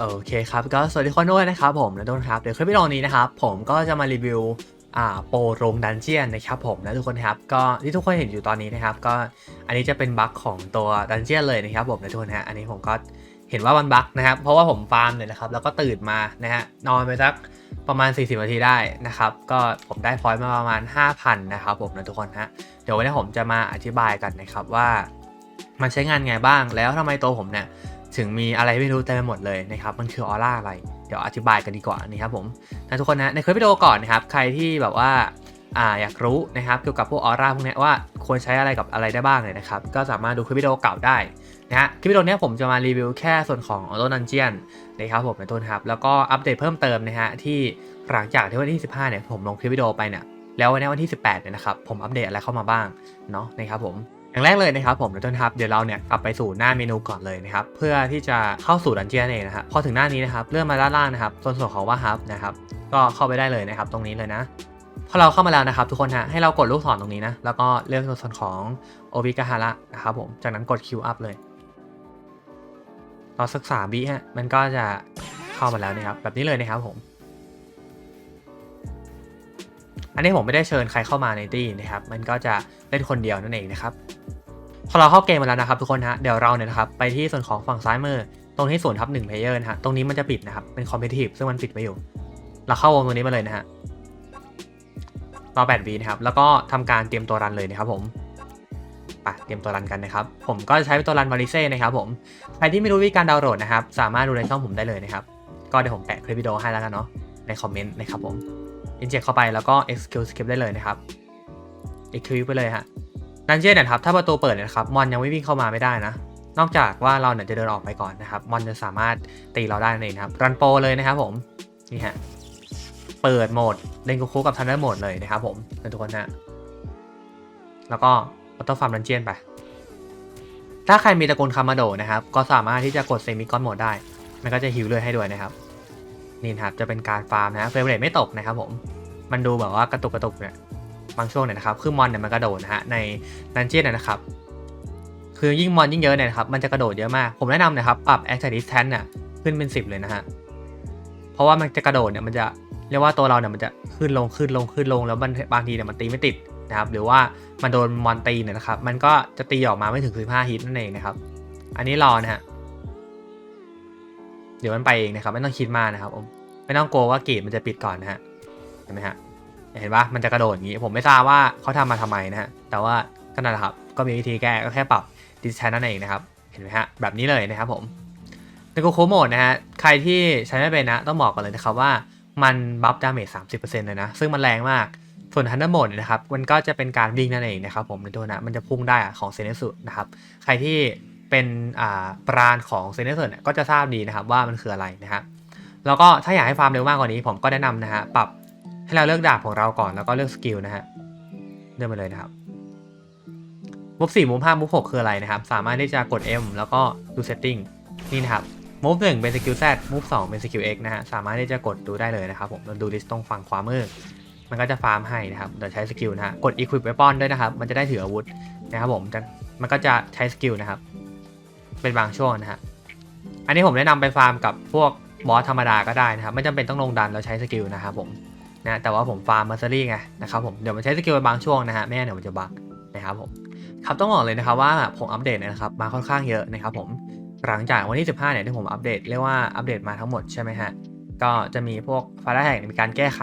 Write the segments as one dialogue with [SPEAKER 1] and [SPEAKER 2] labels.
[SPEAKER 1] โอเคครับก็สวัสดีคนด้วยนะครับผมนะทุกคนครับเดี๋ยวคลิปวิดีโอนี้นะครับผมก็จะมารีวิวอ่าโปรโรงดันเจียนนะครับผมนะทุกคนครับก็ที่ทุกคนเห็นอยู่ตอนนี้นะครับก็อันนี้จะเป็นบั๊กของตัวดันเจียนเลยนะครับผมนะทุกคนฮะอันนี้ผมก็เห็นว่ามันบั๊กนะครับเพราะว่าผมฟาร์มเลยนะครับแล้วก็ตื่นมานะฮะนอนไปสักประมาณ 40นาทีได้นะครับก็ผมได้พอยต์มาประมาณ 5,000นะครับผมนะทุกคนฮะเดี๋ยววันนี้ผมจะมาอธิบายกันนะครับว่า มันใช้งานไงบ้างแล้วทำไมตัวผมเนี่ย ถึงมีอะไรไม่รู้เต็มไปหมดเลยนะครับ มันคือออร่าอะไร เดี๋ยวอธิบายกันดีกว่านะครับผมนะทุกคนนะ ในคลิปวิดีโอก่อนนะครับ ใครที่แบบว่าอ่าอยากรู้นะครับเกี่ยวกับพวกออร่าพวกนี้ว่าควรใช้อะไรกับอะไรได้บ้างเลยนะครับ ก็สามารถดูคลิปวิดีโอเก่าได้นะฮะคลิปวิดีโอนี้ผมจะมารีวิวแค่ส่วนของออโต้ดันเจียนนะครับผมในต้นครับ แล้วก็อัปเดตเพิ่มเติมนะฮะที่หลังจากที่วันที่ 15เนี่ยผมลงคลิปวิดีโอไปเนี่ยแล้ววันนี้วันที่ 18เนี่ยนะครับผมอัปเดตอะไรเข้ามาบ้างเนาะนะครับผม อย่างแรกเลยนะครับผมต้นครับเดี๋ยวเราเนี่ยกลับไปสู่หน้าเมนูก่อนเลยนะครับเพื่อที่จะเข้าสู่ดันเจียนเองนะครับพอถึงหน้านี้นะครับเลื่อนมาด้านล่างนะครับส่วนส่วนของว่าฮับนะครับก็เข้าไปได้เลยนะครับตรงนี้เลยนะพอเราเข้ามาแล้วนะครับทุกคนฮะให้เรากดลูกศรตรงนี้นะแล้วก็เลือกส่วนของโอบิกาฮาระนะครับผมจากนั้นกด Q up เลยรอสักสามวิฮะมันก็จะเข้ามาแล้วนะครับแบบนี้เลยนะครับผม อันนี้ผมไม่ได้เชิญใครเข้ามาในตี้นะครับ มันก็จะเล่นคนเดียวนั่นเองนะครับ พอเราเข้าเกมมาแล้วนะครับทุกคนฮะเดี๋ยวเราเนี่ยนะครับไปที่ส่วนของฝั่งซ้ายมือตรงที่ศูนย์ทับหนึ่งเพลเยอร์นะฮะตรงนี้มันจะปิดนะครับเป็นคอมเพลทีฟซึ่งมันปิดไว้อยู่ เราเข้าวงตรงนี้มาเลยนะฮะรอ8วีนะครับแล้วก็ทำการเตรียมตัวรันเลยนะครับผมไปเตรียมตัวรันกันนะครับ ผมก็จะใช้ตัวรันวาริเซ่นะครับผมใครที่ไม่รู้วิธีการดาวน์โหลดนะครับ สามารถดูในช่องผมได้เลยนะครับ ก็เดี๋ยวผมแปะคลิปวิดีโอให้แล้วกันเนาะในคอมเมนต์นะครับผม inject เข้าไปแล้วก็ execute script ได้เลยนะครับ execute ไปเลยฮะ ดันเจี้ยนเนี่ยครับถ้าประตูเปิดเนี่ยนะครับมอนยังไม่วิ่งเข้ามาไม่ได้นะ นอกจากว่าเราเนี่ยจะเดินออกไปก่อนนะครับมอนจะสามารถตีเราได้นั่นเองนะครับรันโปเลยนะครับผมนี่ฮะเปิดโหมดเล่นกูคูกับทันเดอร์โหมดเลยนะครับผมทุกคนนะแล้วก็ออโต้ฟาร์มดันเจียนไป ถ้าใครมีตระกูลคามาโดนะครับ ก็สามารถที่จะกดเซมิคอนโหมดได้ มันก็จะฮิวเลือดให้ด้วยนะครับ นี่นะครับจะเป็นการฟาร์มนะเฟรมเรทไม่ตกนะครับผม มันดูแบบว่ากระตุกกระตุกเนี่ย บางช่วงเนี่ยนะครับคือมอนเนี่ยมันกระโดดนะฮะในดันเจี้ยนเนี่ยนะครับคือยิ่งมอนยิ่งเยอะเนี่ยนะครับมันจะกระโดดเยอะมาก ผมแนะนำนะครับปรับ attack distance เนี่ยขึ้นเป็น 10 เลยนะฮะเพราะว่ามันจะกระโดดเนี่ยมันจะเรียกว่าตัวเราเนี่ยมันจะขึ้นลงขึ้นลงขึ้นลงแล้วมันบางทีเนี่ยมันตีไม่ติดนะครับหรือว่ามันโดนมอนตีเนี่ยนะครับมันก็จะตีออกมาไม่ถึง15ฮิตนั่นเองนะครับอันนี้รอนะฮะเดี๋ยวมันไปเองนะครับไม่ต้องคิดมากนะครับผมไม่ต้องกลัวว่าเกตมันจะปิดก่อนนะฮะเห็นไหมฮะ เห็นปะมันจะกระโดดอย่างนี้ ผมไม่ทราบว่าเขาทำมาทำไมนะฮะ แต่ว่าก็นั่นแหละครับ ก็มีวิธีแก้ก็แค่ปรับดิสแทนนั่นเองนะครับ เห็นไหมฮะ แบบนี้เลยนะครับผมในโกโคโหมดนะฮะ ใครที่ใช้ไม่เป็นนะ ต้องบอกก่อนเลยนะครับว่ามันบัฟดาเมจสามสิบเปอร์เซ็นต์เลยนะ ซึ่งมันแรงมาก ส่วนทันเดอร์โหมดนะครับ มันก็จะเป็นการวิ่งนั่นเองนะครับผมในตัวนะ มันจะพุ่งได้อะของเซเนสุนะครับ ใครที่เป็นอ่าปราณของเซเนสุเนี่ยก็จะทราบดีนะครับว่ามันคืออะไรนะครับแล้วก็ถ้าอยากให้ฟาร์มเร็วมากกว่านี้ผมก็แนะนำนะฮะปรับ ให้เราเลือกดาบของเราก่อนแล้วก็เลือกสกิลนะฮะเลือกมาเลยนะครับมูฟสี่มูฟห้ามูฟหกคืออะไรนะครับ สามารถที่จะกด M แล้วก็ดู setting นี่นะครับมูฟหนึ่งเป็นสกิล Z มูฟสองเป็นสกิล X นะฮะสามารถที่จะกดดูได้เลยนะครับผมเราดูลิสต์ตรงฝั่งขวามือมันก็จะฟาร์มให้นะครับเดี๋ยวใช้สกิลนะฮะกด equip weapon ด้วยนะครับ มันจะได้ถืออาวุธนะครับผมมันก็จะใช้สกิลนะครับ เป็นบางช่วงนะฮะอันนี้ผมแนะนำไปฟาร์มกับพวกบอสธรรมดาก็ได้นะครับ ไม่จำเป็นต้องลงดันแล้วใช้สกิลนะครับผม นะแต่ว่าผมฟาร์มมาซารี่ไงนะครับผมเดี๋ยวมันใช้สกิลบางช่วงนะฮะไม่เดี๋ยวมันจะบักนะครับผมครับต้องบอกเลยนะครับว่าผมอัปเดตนะครับมาค่อนข้างเยอะนะครับผมหลังจากวันที่ 15เนี่ยที่ผมอัปเดตเรียกว่าอัปเดตมาทั้งหมดใช่ไหมฮะ ก็จะมีพวกฟาร์มแฮกมีการแก้ไข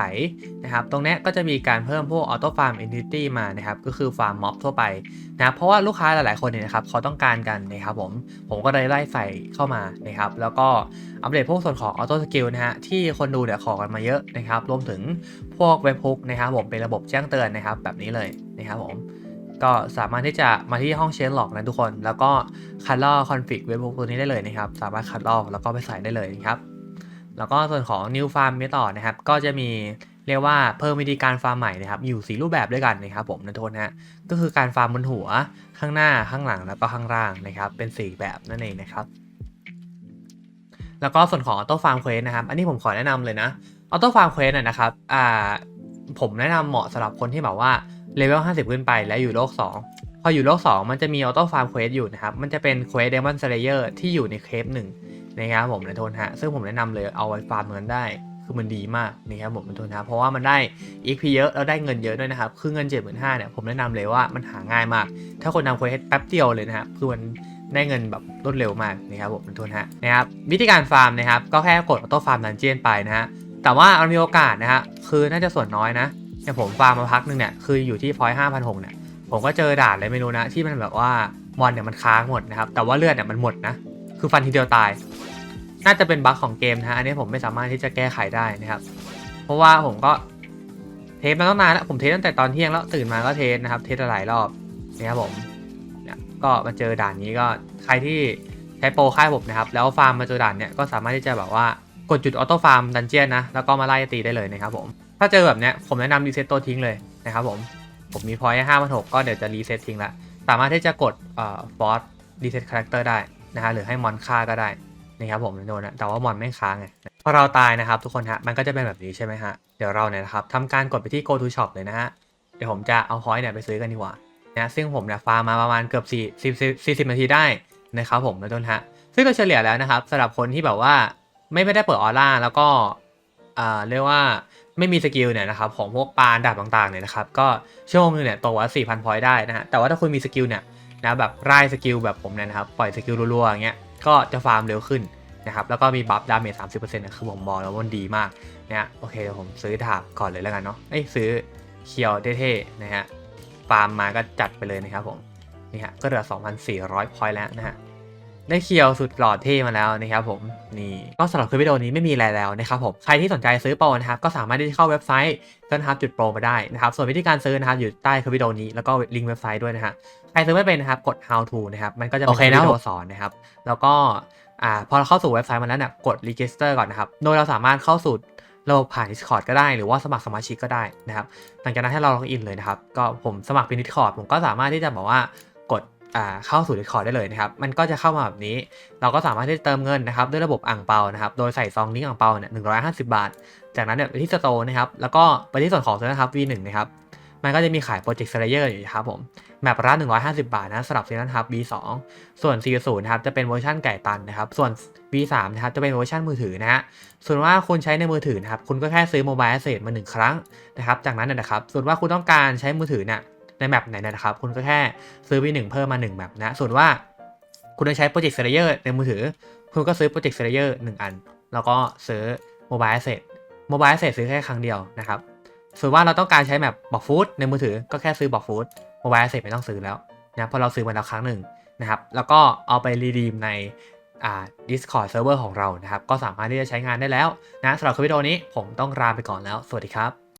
[SPEAKER 1] นะครับ ตรงนี้ก็จะมีการเพิ่มพวกออโต้ฟาร์มอินดิตี้มานะครับ ก็คือฟาร์มม็อบทั่วไปนะครับเพราะว่าลูกค้าหลายๆคนเนี่ยนะครับเขาต้องการกันนะครับผมผมก็เลยไล่ใส่เข้ามานะครับ แล้วก็อัปเดตพวกส่วนของออโต้สกิลนะฮะที่คนดูเนี่ยขอกันมาเยอะนะครับ รวมถึงพวกเว็บพุกนะครับผมเป็นระบบแจ้งเตือนนะครับแบบนี้เลยนะครับผมก็สามารถที่จะมาที่ห้องเชนหลอกนะทุกคน แล้วก็คัดลอกคอนฟิกเว็บพุกตัวนี้ได้เลยนะครับ สามารถคัดลอกแล้วก็ไปใส่ได้เลยนะครับ แล้วก็ส่วนของ New Farm Method นะครับ ก็จะมีเรียกว่าเพิ่มวิธีการฟาร์มใหม่นะครับ อยู่สีรูปแบบด้วยกันนะครับผมนะทุกคนฮะก็คือการฟาร์มบนหัวข้างหน้าข้างหลังแล้วก็ข้างล่างนะครับ เป็นสีแบบนั่นเองนะครับ แล้วก็ส่วนของออโต้ฟาร์มเควสนะครับ อันนี้ผมขอแนะนำเลยนะออโต้ฟาร์มเควสนะครับอ่าผมแนะนำเหมาะสำหรับคนที่แบบว่าเลเวล50 ขึ้นไปแล้วอยู่โลก 2 พออยู่โลก 2 มันจะมีออโต้ฟาร์มเควสอยู่นะครับ มันจะเป็นเควสเดมอนสเลเยอร์ที่อยู่ในเคปหนึ่ง นะครับผมนะโทนฮะซึ่งผมแนะนำเลยเอาไว้ฟาร์มเงินได้คือมันดีมากนะครับผมนะโทนฮะเพราะว่ามันได้ XP เยอะแล้วได้เงินเยอะด้วยนะครับคือเงิน 75,000เนี่ยผมแนะนำเลยว่ามันหาง่ายมาก ถ้าคนทำเควสแป๊บเดียวเลยนะครับคือมันได้เงินแบบรวดเร็วมากนะครับผมนะโทนฮะนะครับวิธีการฟาร์มนะครับก็แค่กดออโต้ฟาร์มดันเจียนไปนะฮะแต่ว่ามันมีโอกาสนะฮะคือน่าจะส่วนน้อยนะอย่างผมฟาร์มมาพักหนึงเนี่ยคืออยู่ที่พอยต์ห้าพันหกเนี่ยผมก็เจอด่านอะไรไม่รู้นะที่มันแบบว่ามอนเนี่ยมันค้างหมดนะครับแต่ว่าเลือดเนี่ยมันหมดนะ คือฟันทีเดียวตาย น่าจะเป็นบั๊กของเกมนะฮะ อันนี้ผมไม่สามารถที่จะแก้ไขได้นะครับ เพราะว่าผมก็เทสมาตั้งนานแล้วผมเทสตั้งแต่ตอนเที่ยงแล้วตื่นมาก็เทสนะครับ เทสหลายรอบนะครับผมก็มาเจอด่านนี้ก็ใครที่ใช้โปรค่ายผมนะครับ แล้วฟาร์มมาเจอด่านเนี่ยก็สามารถที่จะแบบว่ากดจุดออโต้ฟาร์มดันเจียนนะ แล้วก็มาไล่ตีได้เลยนะครับผม ถ้าเจอแบบเนี้ยผมแนะนำรีเซ็ตตัวทิ้งเลยนะครับผม ผมมีพอยต์ห้าพันหกก็เดี๋ยวจะรีเซ็ตทิ้งละ สามารถที่จะกดเอ่อฟอสรีเซ็ตคาแรคเตอร์ได้ นะฮะหรือให้มอนฆ่าก็ได้นะครับผมโดนนะแต่ว่ามอนไม่ค้างไงพอเราตายนะครับทุกคนฮะมันก็จะเป็นแบบนี้ใช่ไหมฮะเดี๋ยวเราเนี่ยนะครับทำการกดไปที่ go to shop เลยนะฮะเดี๋ยวผมจะเอาพอยต์เนี่ยไปซื้อกันดีกว่านะซึ่งผมเนี่ยฟาร์มมาประมาณเกือบ4 0 40นาทีได้นะครับผมนะต้นฮะซึ่งโดยเฉลี่ยแล้วนะครับสำหรับคนที่แบบว่าไม่ไม่ได้เปิดออร่าแล้วก็อ่าเรียกว่าไม่มีสกิลเนี่ยนะครับของพวกปานดาบต่างๆเนี่ยนะครับก็ชั่วโมงนึงเนี่ยตกว่า4,000พอยต์ได้นะฮะแต่ว่าถ้าคุณมีสกิลเนี่ย นะแบบไล่สกิลแบบผมเนี่ยนะครับ ปล่อยสกิลรัวๆอย่างเงี้ยก็จะฟาร์มเร็วขึ้นนะครับแล้วก็มีบัฟดาเมจสามสิบเปอร์เซ็นะคือผมมองแล้วมันดีมากเนี่ยโอเคผมซื้อดาบก่อนเลยแล้วกันเนาะเอ้ยซื้อเคียวเท่ๆนะฮะฟาร์มมาก็จัดไปเลยนะครับผมนี่ฮะก็เหลือ 2,400พอยต์แล้วนะฮะ ได้เคียวสุดหล่อเท่มาแล้วนะครับผมนี่ก็สำหรับคลิปวิดีโอนี้ไม่มีอะไรแล้วนะครับผมใครที่สนใจซื้อโปรนะครับก็สามารถที่จะเข้าเว็บไซต์ต้นฮับจุดโปรมาได้นะครับส่วนวิธีการซื้อนะครับอยู่ใต้คลิปวิดีโอนี้แล้วก็ลิงก์เว็บไซต์ด้วยนะฮะใครซื้อไม่เป็นนะครับกด how to นะครับมันก็จะเป็นคลิปวิดีโอสอนนะครับแล้วก็อ่าพอเราเข้าสู่เว็บไซต์มาแล้วเนี่ยกด register ก่อนนะครับโดยเราสามารถเข้าสู่ระบบผ่าน Discord ก็ได้หรือว่าสมัครสมาชิกก็ได้นะครับหลังจากนั้นให้เราล็อกอินเลยนะครับ ก็ผมสมัครเป็น Discord ผมก็สามารถที่จะบอกว่ากดอ่า เข้าสู่ Discord ได้เลยนะครับ มันก็จะเข้ามาแบบนี้ เราก็สามารถที่จะเติมเงินนะครับด้วยระบบอ่างเปานะครับ โดยใส่ซองลิงก์อ่างเปาเนี่ยหนึ่งบาท จากนั้นเนี่ยไปที่สโตร์นะครับ แล้วก็ไปที่ส่วนของนะครับ V1 นะครับ มันก็จะมีขายโปรเจกต์ s เลเยอร์อยู่ครับผม แมปละ150 บาทนะสำหรับซีนันทับ V2 ส่วน40นะครับจะเป็นเวอร์ชันไก่ตันนะครับ ส่วน V3 นะครับจะเป็นเวอร์ชันมือถือนะฮะ ส่วนว่าคุณใช้ในมือถือนะครับ คุณก็แค่ซื้อโมบายแอสเซทมา1ครั้งนะครับ จากนั้นนยนะครับ ส่วนว่าคุณต้องการใช้มือถือเนี่ย ในแมปไหนนะครับ คุณก็แค่ซื้อ V1 เพิ่มมา1แมปนะ ส่วนว่าคุณจะใช้โปรเจกต์ s เลเยอร์ในมือถือ คุณก็ซื้อโปรเจกต์ s เลเยอร์1อัน แล้วก็ซื้อโมบายแอสเซทโมบายแอสเซทซื้อแค่ครั้งเดียวนะครับ ส่วนว่าเราต้องการใช้แมปบอกฟูดในมือถือก็แค่ซื้อบอกฟูดโมบายเสร็จไม่ต้องซื้อแล้วนะเพราะเราซื้อมาแล้วครั้งหนึ่งนะครับ แล้วก็เอาไปรีดีมในอ่า Discord Server ของเรานะครับ ก็สามารถที่จะใช้งานได้แล้วนะสำหรับคลิปวิดีโอนี้ผมต้องลาไปก่อนแล้ว สวัสดีครับ